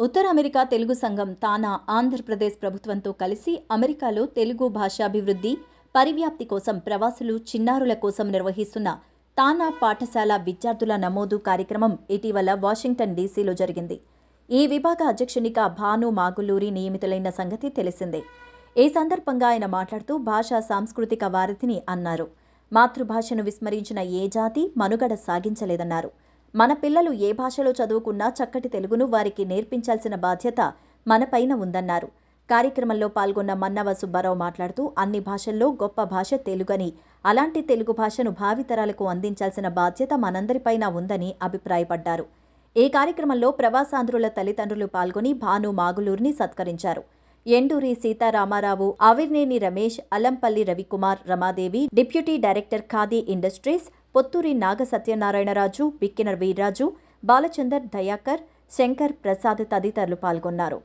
ఉత్తర America Telugu సంఘం తానా ఆంధ్రప్రదేశ్ ప్రభుత్వంతో కలిసి అమెరికాలో తెలుగు భాషాభివృద్ధి పరివ్యాప్తి కోసం ప్రవాసులు చిన్నారుల కోసం నిర్వహిస్తున్న తానా పాఠశాల విద్యార్థుల నమోదు కార్యక్రమం ఇటీవల వాషింగ్టన్ డీసీలో జరిగింది. ఈ విభాగ అధ్యక్షునిగా భాను మాగులూరి నియమితులైన సంగతి తెలిసిందే. ఈ సందర్భంగా ఆయన మాట్లాడుతూ భాషా సాంస్కృతిక వారధిని అన్నారు. మాతృభాషను విస్మరించిన ఏ జాతి మనుగడ సాగించలేదన్నారు. మన పిల్లలు ఏ భాషలో చదువుకున్నా చక్కటి తెలుగును వారికి నేర్పించాల్సిన బాధ్యత మనపైన ఉందన్నారు. కార్యక్రమంలో పాల్గొన్న మన్నవ సుబ్బారావు మాట్లాడుతూ అన్ని భాషల్లో గొప్ప భాష తెలుగని అలాంటి తెలుగు భాషను భావితరాలకు అందించాల్సిన బాధ్యత మనందరిపైన ఉందని అభిప్రాయపడ్డారు. ఈ కార్యక్రమంలో ప్రవాసాంధ్రుల తల్లిదండ్రులు పాల్గొని భాను మాగులూరిని సత్కరించారు. Enduri Sitaramarao Avirneni Ramesh Alampalli Ravikumar Ramadevi deputy director Khadi industries Potturi Naga Satyanarayanaraju Bikkina Veerraju Balachander Dayakar Shankar Prasad తదితరులు పాల్గొన్నారు.